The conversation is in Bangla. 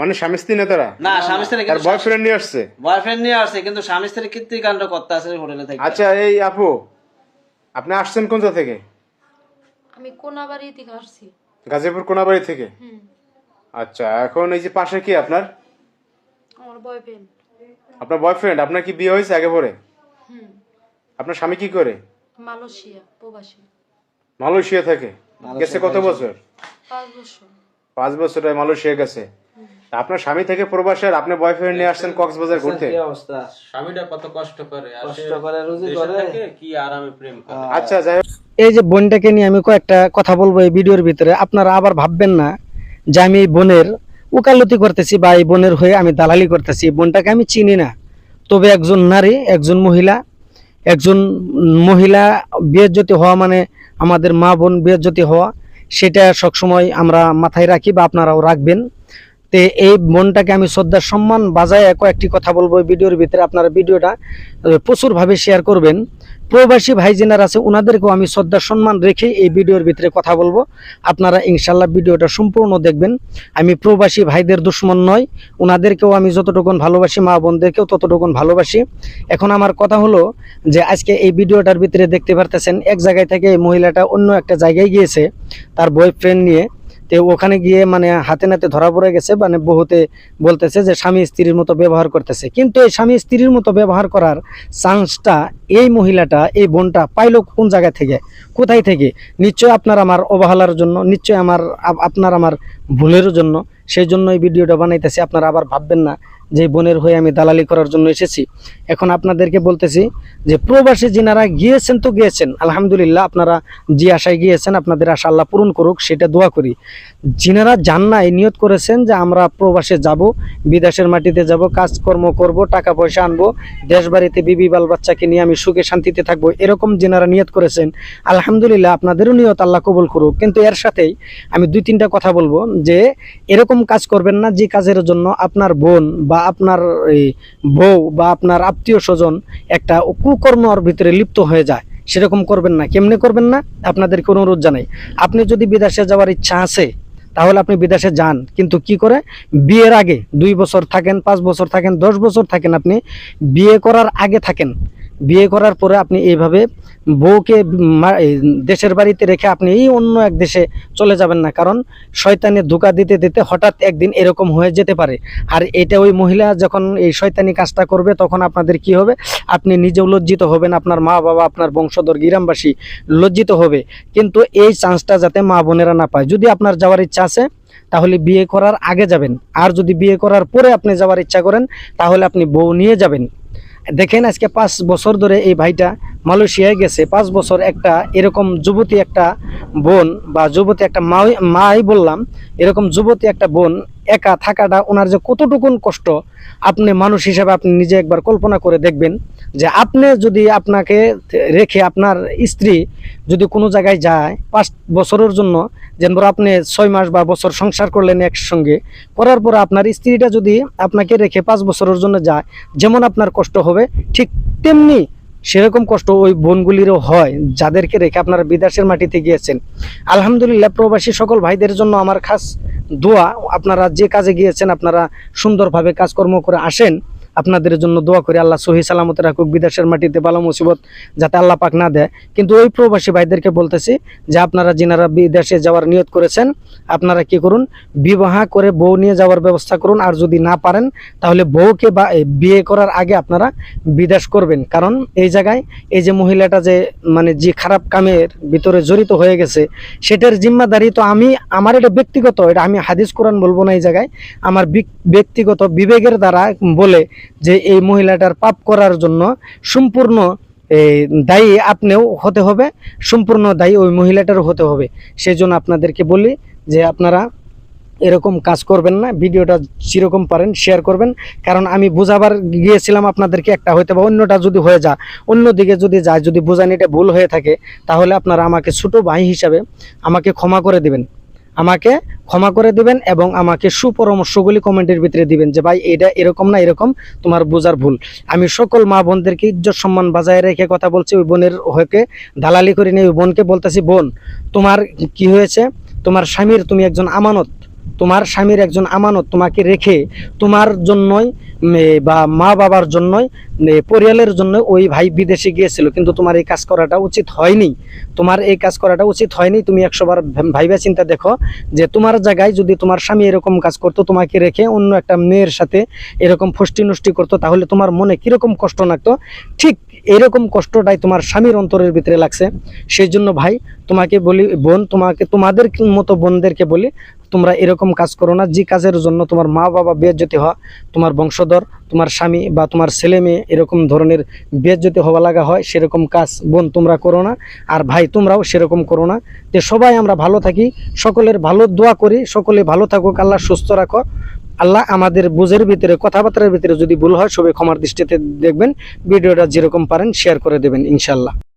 মানে স্বামী স্ত্রী না তারা? না স্বামী স্ত্রী তার বয়ফ্রেন্ড নিয়ে আসছে? বয়ফ্রেন্ড নিয়ে আসছে কিন্তু স্বামী স্ত্রী কীর্তিকাণ্ড করতে আছে হোটেলে থেকে। আচ্ছা এই আপু আপনি আসছেন কোন জায়গা থেকে? আমি কোনাবাড়ি থেকে আসছি। গাজীপুর কোনাবাড়ি থেকে? হুম। আচ্ছা এখন এই যে পাশে কি আপনার? আমার বয়ফ্রেন্ড আপনার বয়ফ্রেন্ড আপনার কি বিয়ে হয়েছে আগে পরে? হুম। আপনার স্বামী কি করে? মালয়েশিয়া প্রবাসী। মালয়েশিয়া থাকে? গেছে কত বছর? পাঁচ বছর। পাঁচ বছর মালয়েশিয়া গেছে। আপনার স্বামী থেকে প্রবাসে আর আপনি বয়ফ্রেন্ড নিয়ে আসছেন কক্সবাজার ঘুরতে? কি অবস্থা? স্বামীটা কত কষ্ট করে কষ্ট করে রুজি করে। কি আরামে প্রেম করে? আচ্ছা যাই এই যে বোনটাকে নিয়ে আমি কয়েকটা কথা বলব এই ভিডিওর ভিতরে। আপনারা আবার ভাববেন না যে আমি এই বোনের উকালতি করতেছি বা এই বোনের হয়ে আমি দালালি করতেছি। এই বোনটাকে আমি চিনি না। তবে একজন নারী একজন মহিলা একজন মহিলা বিয়েজ্যোতি হওয়া মানে আমাদের মা বোন বিয়েজ্যোতি হওয়া সেটা সবসময় আমরা মাথায় রাখি বা আপনারাও রাখবেন। তে এই মনটাকে আমি শ্রদ্ধার সম্মান বাজায় কয়েকটি কথা বলব ভিডিওর ভিতরে। আপনারা ভিডিওটা প্রচুরভাবে শেয়ার করবেন। প্রবাসী ভাই যেনারা আছে ওনাদেরকেও আমি শ্রদ্ধার সম্মান রেখে এই ভিডিওর ভিতরে কথা বলব। আপনারা ইনশাল্লাহ ভিডিওটা সম্পূর্ণ দেখবেন। আমি প্রবাসী ভাইদের দুশ্মন নয় ওনাদেরকেও আমি যতটুকুন ভালোবাসি, মা বোনদেরকেও ততটুকুন ভালোবাসি। এখন আমার কথা হলো যে, আজকে এই ভিডিওটার ভিতরে দেখতে পারতেছেন, এক জায়গায় থেকে এই মহিলাটা অন্য একটা জায়গায় গিয়েছে, তার বয়ফ্রেন্ড নিয়ে। তো ওখানে গিয়ে মানে হাতে নাতে ধরা পড়ে গেছে মানে বহুতে বলতেছে যে স্বামী স্ত্রীর মতো ব্যবহার করতেছে। কিন্তু এই স্বামী স্ত্রীর মতো ব্যবহার করার চান্সটা এই মহিলাটা, এই বোনটা পাইল কোন জায়গা থেকে? কোথায় থেকে? নিশ্চয় আপনার আমার অবহেলার জন্য, নিশ্চয় আমার আপনার আমার ভুলের জন্য। সেই জন্য এই ভিডিওটা বানাইতেছে, আপনারা আবার ভাববেন না যে বোনের হয়ে আমি দালালি করার জন্য এসেছি। এখন আপনাদেরকে বলতেছি যে প্রবাসী যিনারা গিয়েছেন তো গিয়েছেন, আলহামদুলিল্লাহ আপনারা যে আশায় গিয়েছেন, আপনাদের আশা আল্লাহ পূরণ করুক, সেটা দোয়া করি। যিনারা যান না এই নিয়ত করেছেন যে আমরা প্রবাসে যাব, বিদেশের মাটিতে যাব, কাজকর্ম করব, টাকা পয়সা আনব দেশ বাড়িতে বিবি বাল বাচ্চাকে নিয়ে আমি সুখে শান্তিতে থাকব, এরকম যিনারা নিয়ত করেছেন, আলহামদুলিল্লাহ আপনাদেরও নিয়ত আল্লাহ কবুল করুক। কিন্তু এর সাথেই আমি দুই তিনটা কথা বলব যে এরকম কাজ করবেন না যে কাজের জন্য আপনার বোন বা আপনার বউ বা আপনার আত্মীয় স্বজন একটা কুকর্মর ভিতরে লিপ্ত হয়ে যায়, সেরকম করবেন না। কেমনে করবেন না? আপনাদের কোনো অনুরোধ জানাই। আপনি যদি বিদেশে যাওয়ার ইচ্ছা আছে, তাহলে আপনি বিদেশে যান। কিন্তু কি করে? বিয়ের আগে দুই বছর থাকেন, পাঁচ বছর থাকেন, দশ বছর থাকেন আপনি, বিয়ে করার আগে থাকেন। বিয়ে করার পরে আপনি এইভাবে বউকে দেশের বাড়িতে রেখে আপনি এই অন্য এক দেশে চলে যাবেন না। কারণ শয়তানে ধোকা দিতে দিতে হঠাৎ একদিন এরকম হয়ে যেতে পারে। আর এটা ওই মহিলা যখন এই শয়তানি কাজটা করবে, তখন আপনাদের কি হবে? আপনি নিজেও লজ্জিত হবেন, আপনার মা বাবা, আপনার বংশধর, গ্রামবাসী লজ্জিত হবে। কিন্তু এই চান্সটা যাতে মা বোনেরা না পায়। যদি আপনার যাওয়ার ইচ্ছা আছে, তাহলে বিয়ে করার আগে যাবেন। আর যদি বিয়ে করার পরে আপনি যাওয়ার ইচ্ছা করেন, তাহলে আপনি বউ নিয়ে যাবেন। দেখেন আজকে পাঁচ বছর ধরে এই ভাইটা মালয়েশিয়ায় গেছে। পাঁচ বছর একটা এরকম যুবতী একটা বোন বা যুবতী একটা মাই মাই বললাম, এরকম যুবতী একটা বোন একা থাকাটা ওনার যে কতটুকুন কষ্ট, আপনি মানুষ হিসাবে আপনি নিজে একবার কল্পনা করে দেখবেন যে আপনি যদি আপনাকে রেখে আপনার স্ত্রী যদি কোনো জায়গায় যায় পাঁচ বছরের জন্য যেন আপনি ছয় মাস বা বছর সংসার করলেন একসঙ্গে, করার পর আপনার স্ত্রীটা যদি আপনাকে রেখে পাঁচ বছরের জন্য যায়, যেমন আপনার কষ্ট হবে, ঠিক তেমনি সেরকম কষ্ট ওই বোনগুলিরও হয়, যাদেরকে রেখে আপনারা বিদেশের মাটিতে গিয়েছেন। আলহামদুলিল্লাহ, প্রবাসী সকল ভাইদের জন্য আমার খাস দোয়া। আপনারা যে কাজে গিয়েছেন, আপনারা সুন্দরভাবে কাজকর্ম করে আসেন। আপনাদের জন্য দোয়া করি, আল্লাহ সহি সালামতে রাখুক, বিদেশের মাটিতে ভালো মুসিবত যাতে আল্লাহ পাক না দেয়। কিন্তু ওই প্রবাসী ভাইদেরকে বলতেছি যে, আপনারা যিনারা বিদেশে যাওয়ার নিয়ত করেছেন, আপনারা কি করুন, বিবাহ করে বউ নিয়ে যাওয়ার ব্যবস্থা করুন, আর যদি না পারেন, তাহলে বউকে বা বিয়ে করার আগে আপনারা বিদেশ করবেন। কারণ এই জায়গায় এই যে মহিলাটা যে মানে যে খারাপ কামের ভিতরে জড়িত হয়ে গেছে, সেটার জিম্মাদারি তো আমি, আমার এটা ব্যক্তিগত, এটা আমি হাদিস কোরআন বলব না এই জায়গায়, আমার ব্যক্তিগত বিবেকের দ্বারা বলে যে এই মহিলাটার পাপ করার জন্য সম্পূর্ণ দায়ী আপনিও হতে হবে, সম্পূর্ণ দায়ী ওই মহিলাটারও হতে হবে। সেই জন্য আপনাদেরকে বলি যে আপনারা এরকম কাজ করবেন না, ভিডিওটা যেরকম পারেন শেয়ার করবেন। কারণ আমি বোঝাবার গিয়েছিলাম আপনাদেরকে একটা হয়তো বা অন্যটা যদি হয়ে যায়, অন্যদিকে যদি যায়, যদি বোঝানিটা ভুল হয়ে থাকে, তাহলে আপনারা আমাকে ছোটো ভাই হিসাবে আমাকে ক্ষমা করে দিবেন। আমাকে ক্ষমা করে দিবেন এবং আমাকে সুপরামর্শগুলি কমেন্টের ভিতরে দিবেন যে, ভাই, এটা এরকম না, এরকম তোমার বোঝার ভুল। আমি সকল মা বোনদেরকে ইজ্জত সম্মান বজায় রেখে কথা বলছি, ওই বোনের হয়ে দালালি করে নিয়ে ওই বোনকে বলতেছি, বোন, তোমার কি হয়েছে? তোমার স্বামীর তুমি একজন আমানত। তোমার স্বামীর একজন আমানত তোমাকে রেখে তোমার জন্যই বা মা বাবার জন্যই পরিয়ালের জন্য ওই ভাই বিদেশে গিয়েছিল। কিন্তু তোমার এই কাজ করাটা উচিত হয়নি। তোমার এই কাজ করাটা উচিত হয়নি। তুমি একশোবার ভাইবা চিন্তা দেখো যে তোমার জায়গায় যদি তোমার স্বামী এরকম কাজ করতো, তোমাকে রেখে অন্য একটা মেয়ের সাথে এরকম ফষ্টি নষ্টি করতো, তাহলে তোমার মনে কীরকম কষ্ট লাগতো? ঠিক এরকম কষ্টটাই তোমার স্বামীর অন্তরের ভিতরে লাগছে। সেই জন্য ভাই, তোমাকে বলি, বোন, তোমাকে তোমাদের মতো বোনদেরকে বলি তোমরা এরকম কাজ করো না। যে কাজের জন্য তোমার মা বাবা বেজ্জতি হয় তোমার বংশধর, তোমার স্বামী বা তোমার ছেলে মেয়ে এরকম ধরনের বেজ্জতি হওয়া লাগা হয়, সেরকম কাজ বোন তোমরা করো না, আর ভাই তোমরাও সেরকম করো না। যে সবাই আমরা ভালো থাকি, সকলের ভালো দোয়া করি, সকলে ভালো থাকুক, আল্লাহ সুস্থ রাখো। আল্লাহ আমাদের বুঝের ভিতরে, কথাবার্তার ভিতরে যদি ভুল হয়, সবাই ক্ষমার দৃষ্টিতে দেখবেন, ভিডিওটা যেরকম পারেন শেয়ার করে দেবেন ইনশাল্লাহ